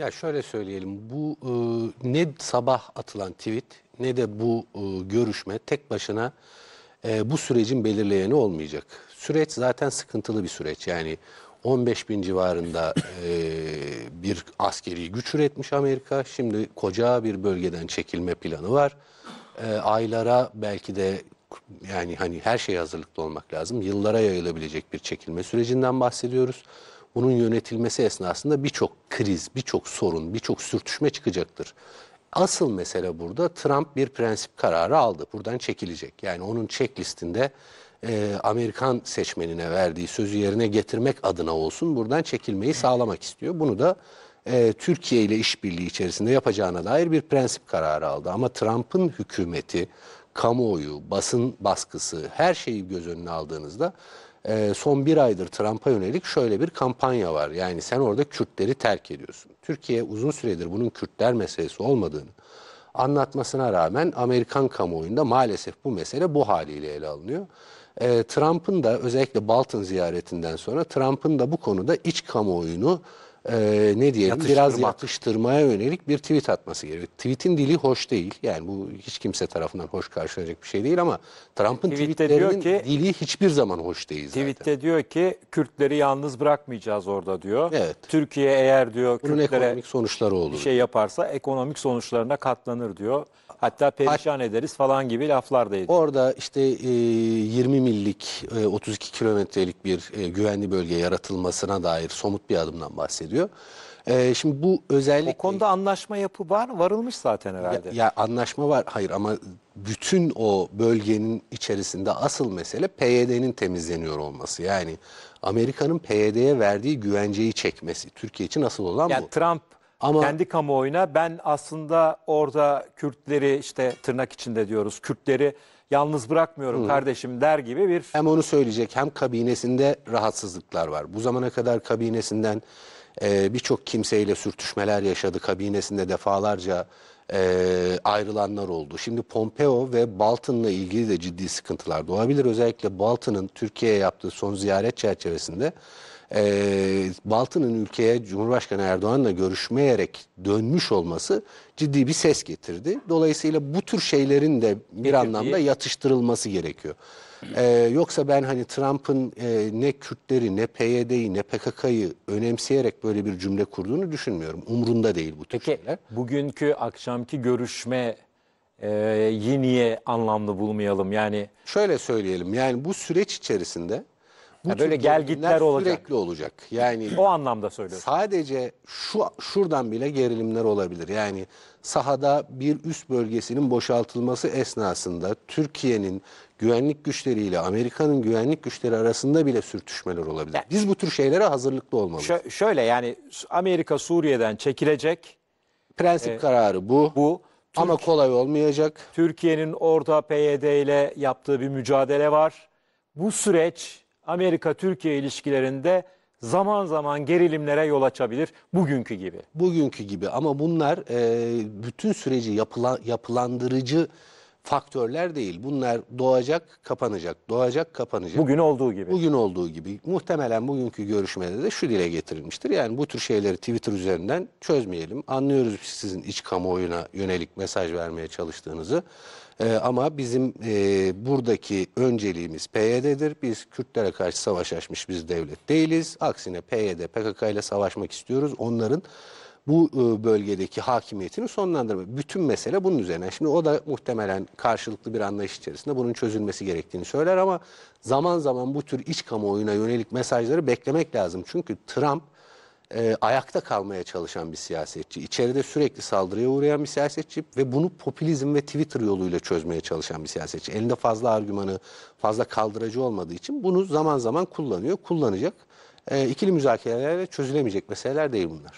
Ya şöyle söyleyelim, bu e, ne sabah atılan tweet ne de bu e, görüşme tek başına e, bu sürecin belirleyeni olmayacak. Süreç zaten sıkıntılı bir süreç. Yani 15 bin civarında e, bir askeri güç üretmiş Amerika. Şimdi koca bir bölgeden çekilme planı var. E, aylara belki de yani hani her şeye hazırlıklı olmak lazım. Yıllara yayılabilecek bir çekilme sürecinden bahsediyoruz. Bunun yönetilmesi esnasında birçok kriz, birçok sorun, birçok sürtüşme çıkacaktır. Asıl mesele burada Trump bir prensip kararı aldı. Buradan çekilecek. Yani onun checklistinde e, Amerikan seçmenine verdiği sözü yerine getirmek adına olsun buradan çekilmeyi sağlamak istiyor. Bunu da e, Türkiye ile işbirliği içerisinde yapacağına dair bir prensip kararı aldı. Ama Trump'ın hükümeti, kamuoyu, basın baskısı her şeyi göz önüne aldığınızda e, son bir aydır Trump'a yönelik şöyle bir kampanya var. Yani sen orada Kürtleri terk ediyorsun. Türkiye uzun süredir bunun Kürtler meselesi olmadığını anlatmasına rağmen Amerikan kamuoyunda maalesef bu mesele bu haliyle ele alınıyor. E, Trump'ın da özellikle Bolton ziyaretinden sonra Trump'ın da bu konuda iç kamuoyunu e, ne diyelim biraz Yatıştırmak. yatıştırmaya yönelik bir tweet atması gerekiyor. Tweet'in dili hoş değil. Yani bu hiç kimse tarafından hoş karşılanacak bir şey değil ama Trump'ın Tweet'te tweetlerinin diyor ki- dili hiçbir zaman hoş değil zaten. Tweet'te diyor ki Kürtleri yalnız bırakmayacağız orada diyor. Evet. Türkiye eğer diyor Bunun Kürtlere ekonomik sonuçları olur. bir şey yaparsa ekonomik sonuçlarına katlanır diyor. Hatta perişan ederiz falan gibi laflar da ediyor. Orada işte e, 20 millik, e, 32 kilometrelik bir e, güvenli bölge yaratılmasına dair somut bir adımdan bahsediyor. E, şimdi bu özellikle... O konuda anlaşma yapı var, varılmış zaten Ya, herhalde. ya anlaşma var. Hayır ama bütün o bölgenin içerisinde asıl mesele PYD'nin temizleniyor olması. Yani Amerika'nın PYD'ye verdiği güvenceyi çekmesi. Türkiye için asıl olan Yani bu. Trump Ama- kendi kamuoyuna ben aslında orada Kürtleri işte tırnak içinde diyoruz Kürtleri yalnız bırakmıyorum kardeşim der gibi bir Hem onu söyleyecek hem kabinesinde rahatsızlıklar var. Bu zamana kadar kabinesinden e, birçok kimseyle sürtüşmeler yaşadı. Kabinesinde defalarca e, ayrılanlar oldu. Şimdi Pompeo ve Bolton'la ilgili de ciddi sıkıntılar doğabilir. Özellikle Bolton'ın Türkiye'ye yaptığı son ziyaret çerçevesinde e, Bolton'un ülkeye Cumhurbaşkanı Erdoğan'la görüşmeyerek dönmüş olması ciddi bir ses getirdi. Dolayısıyla bu tür şeylerin de bir Getirdiği- anlamda yatıştırılması gerekiyor. Ee, yoksa ben hani Trump'ın e, ne Kürtleri ne PYD'yi ne PKK'yı önemseyerek böyle bir cümle kurduğunu düşünmüyorum. Umrunda değil bu tür Peki şeyler. bugünkü akşamki görüşme e, yi niye anlamlı bulmayalım? Yani Şöyle söyleyelim yani bu süreç içerisinde bu Ya böyle gerilimler gelgitler olacak. sürekli olacak. Yani o anlamda söylüyorum. sadece şu şuradan bile gerilimler olabilir. Yani sahada bir üst bölgesinin boşaltılması esnasında Türkiye'nin güvenlik güçleriyle Amerika'nın güvenlik güçleri arasında bile sürtüşmeler olabilir. Biz bu tür şeylere hazırlıklı olmalıyız. Şö- şöyle yani Amerika Suriye'den çekilecek. Prensip kararı bu. Bu Ama kolay olmayacak. Türkiye'nin orada PYD ile yaptığı bir mücadele var. Bu süreç Amerika-Türkiye ilişkilerinde zaman zaman gerilimlere yol açabilir bugünkü gibi. Bugünkü gibi ama bunlar e, bütün süreci yapılan, yapılandırıcı faktörler değil. Bunlar doğacak, kapanacak, doğacak, kapanacak. Bugün olduğu gibi. Bugün olduğu gibi muhtemelen bugünkü görüşmede de şu dile getirilmiştir. Yani bu tür şeyleri Twitter üzerinden çözmeyelim. Anlıyoruz sizin iç kamuoyuna yönelik mesaj vermeye çalıştığınızı. Ee, ama bizim e, buradaki önceliğimiz PYD'dir. Biz Kürtlere karşı savaş açmış biz devlet değiliz. Aksine PYD, PKK ile savaşmak istiyoruz. Onların bu e, bölgedeki hakimiyetini sonlandırmak. Bütün mesele bunun üzerine. Şimdi o da muhtemelen karşılıklı bir anlayış içerisinde bunun çözülmesi gerektiğini söyler ama zaman zaman bu tür iç kamuoyuna yönelik mesajları beklemek lazım. Çünkü Trump e, ayakta kalmaya çalışan bir siyasetçi. İçeride sürekli saldırıya uğrayan bir siyasetçi ve bunu popülizm ve Twitter yoluyla çözmeye çalışan bir siyasetçi. Elinde fazla argümanı, fazla kaldırıcı olmadığı için bunu zaman zaman kullanıyor, kullanacak. E, ikili müzakerelerle çözülemeyecek meseleler değil bunlar.